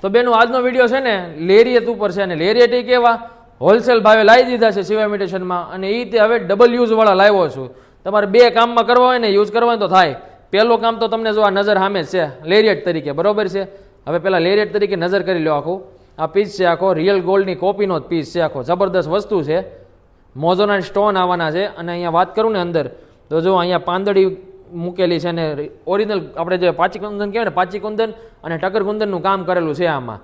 તો બેનું, આજનો વીડિયો છે ને લેરિયત ઉપર છે અને લેરિયટ એ કેવા? હોલસેલ ભાવે લાવી દીધા છે સિવાય ઇમિટેશનમાં અને એ તે હવે ડબલ યુઝવાળા લાવ્યો છું. તમારે બે કામમાં કરવા હોય ને યુઝ કરવા હોય તો થાય. પહેલું કામ તો તમને જો આ નજર સામે છે લેરિયટ તરીકે, બરોબર છે? હવે પહેલાં લેરિયટ તરીકે નજર કરી લો આખું. આ પીસ છે આખો રિયલ ગોલ્ડની કોપીનો જ પીસ છે આખો. જબરદસ્ત વસ્તુ છે. મોઝોના સ્ટોન આવવાના છે. અને અહીંયા વાત કરું ને અંદર, તો જો અહીંયા પાંદડી મૂકેલી છે અને ઓરિજિનલ આપણે જે પાચી કુંદન કહેવાય ને, પાચી કુંદન અને ટકર કુંદનનું કામ કરેલું છે આમાં.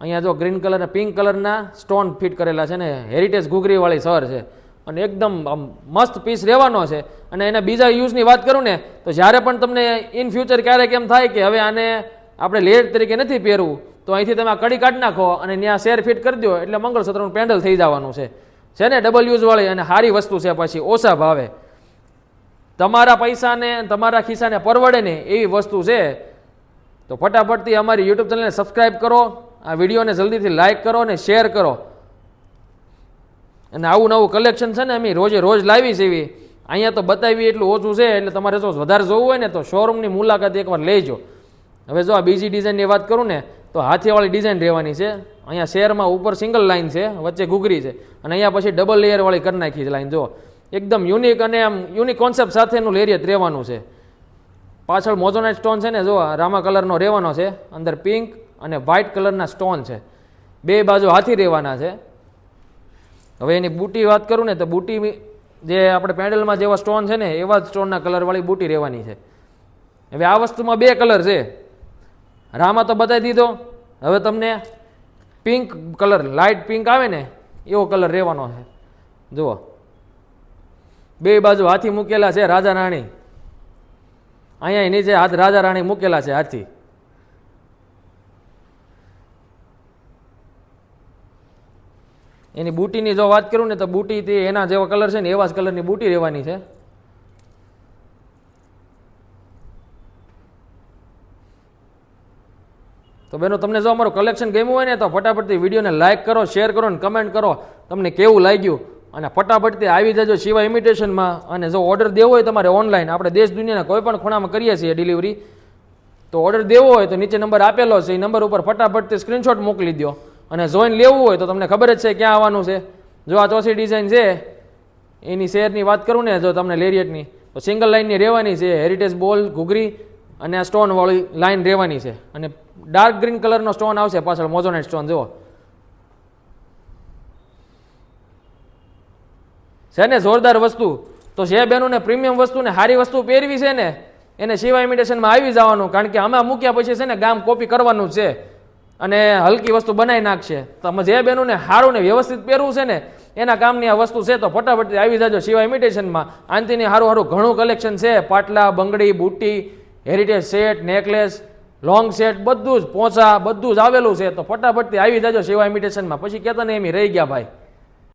અહીંયા જો ગ્રીન કલર અને પિંક કલરના સ્ટોન ફિટ કરેલા છે ને હેરિટેજ ઘૂઘરીવાળી સર છે. અને એકદમ આમ મસ્ત પીસ રહેવાનો છે. અને એના બીજા યુઝની વાત કરું ને, તો જ્યારે પણ તમને ઇન ફ્યુચર ક્યારેક એમ થાય કે હવે આને આપણે લેટ તરીકે નથી પહેરવું, તો અહીંથી તમે આ કડી કાઢી નાખો અને ત્યાં શેર ફિટ કરી દો, એટલે મંગળસૂત્રનું પેન્ડલ થઈ જવાનું છે. છે ને ડબલ યુઝવાળી અને સારી વસ્તુ છે પછી ઓછા ભાવે. તમારા પૈસાને તમારા ખિસ્સાને પરવડે ને એવી વસ્તુ છે, તો ફટાફટથી અમારી યુટ્યુબ ચેનલને સબસ્ક્રાઈબ કરો, આ વિડીયોને જલ્દીથી લાઇક કરો અને શેર કરો. અને આવું નવું કલેક્શન છે ને અમે રોજે રોજ લાવી છે એવી. અહીંયા તો બતાવી એટલું ઓછું છે, એટલે તમારે જો વધારે જોવું હોય ને તો શોરૂમની મુલાકાત એકવાર લેજો. હવે જો આ બીજી ડિઝાઇનની વાત કરું ને, તો હાથીવાળી ડિઝાઇન રહેવાની છે. અહીંયા શેરમાં ઉપર સિંગલ લાઇન છે, વચ્ચે ઘૂઘરી છે. અને અહીંયા પછી ડબલ લેયરવાળી કરી નાખી છે લાઈન જો. એકદમ યુનિક અને આમ યુનિક કોન્સેપ્ટ સાથેનું લેરિયત રહેવાનું છે. પાછળ મોઝોનાઇટ સ્ટોન છે ને જો રામા કલરનો રહેવાનો છે. અંદર પિંક અને વ્હાઇટ કલરના સ્ટોન છે. બે બાજુ હાથી રહેવાના છે. હવે એની બુટી વાત કરું ને, તો બુટી જે આપણે પેન્ડલમાં જેવા સ્ટોન છે ને, એવા જ સ્ટોનના કલરવાળી બુટી રહેવાની છે. હવે આ વસ્તુમાં બે કલર છે. રામા તો બતાવી દીધો. હવે તમને પિંક કલર લાઇટ પિંક આવે ને, એવો કલર રહેવાનો છે. જુઓ. બે બાજુ હાથી મૂકેલા છે, રાજા રાણી. અહીંયા નીચે હાથ રાજા રાણી મૂકેલા છે, હાથી. એની બુટીની જો વાત કરું ને તો બુટી તે એના જેવા કલર છે ને એવા જ કલરની બુટી રહેવાની છે. તો બેનો, તમને જો અમારું કલેક્શન ગમ્યું હોય ને તો ફટાફટથી વિડીયોને લાઇક કરો શેર કરો ને કમેન્ટ કરો. તમને કેવું લાગ્યું? અને ફટાફટથી આવી જજો શિવા ઇમિટેશનમાં. અને જો ઓર્ડર દેવો હોય તમારે ઓનલાઈન આપણે દેશ દુનિયાના કોઈ પણ ખૂણામાં કરીએ છીએ ડિલિવરી તો ઓર્ડર દેવો હોય તો નીચે નંબર આપેલો છે, એ નંબર ઉપર ફટાફટથી સ્ક્રીનશોટ મોકલી દો અને જોઈન લેવું હોય તો તમને ખબર જ છે ક્યાં આવવાનું છે. જો આ ચોથી ડિઝાઇન છે, એની શેરની વાત કરું ને, જો તમને લેરિયટની તો સિંગલ લાઇનની રહેવાની છે હેરિટેજ બોલ ઘૂઘરી, અને આ સ્ટોનવાળી લાઇન રહેવાની છે. અને ડાર્ક ગ્રીન કલરનો સ્ટોન આવશે પાછળ મોઝોનાઇટ સ્ટોન જુઓ. છે ને જોરદાર વસ્તુ? તો જે બહેનોને પ્રીમિયમ વસ્તુ ને સારી વસ્તુ પહેરવી છે ને, એને શિવા ઇમિટેશનમાં આવી જવાનું, કારણ કે આમાં મૂક્યા પછી છે ને ગામ કોપી કરવાનું છે. અને હલકી વસ્તુ બનાવી નાખશે. તમે જે બહેનોને સારું ને વ્યવસ્થિત પહેરવું છે ને, એના કામની આ વસ્તુ છે, તો ફટાફટ આવી જાજો સિવાય ઇમિટેશનમાં. આંતીની સારું સારું ઘણું કલેક્શન છે, પાટલા, બંગડી, બુટ્ટી heritage set necklace long set બધું જ પોંચા, બધું જ આવેલું છે. તો ફટાફટથી આવી જાજો સિવાય ઇમિટેશનમાં. પછી કહેતા ને એમ રહી ગયા ભાઈ.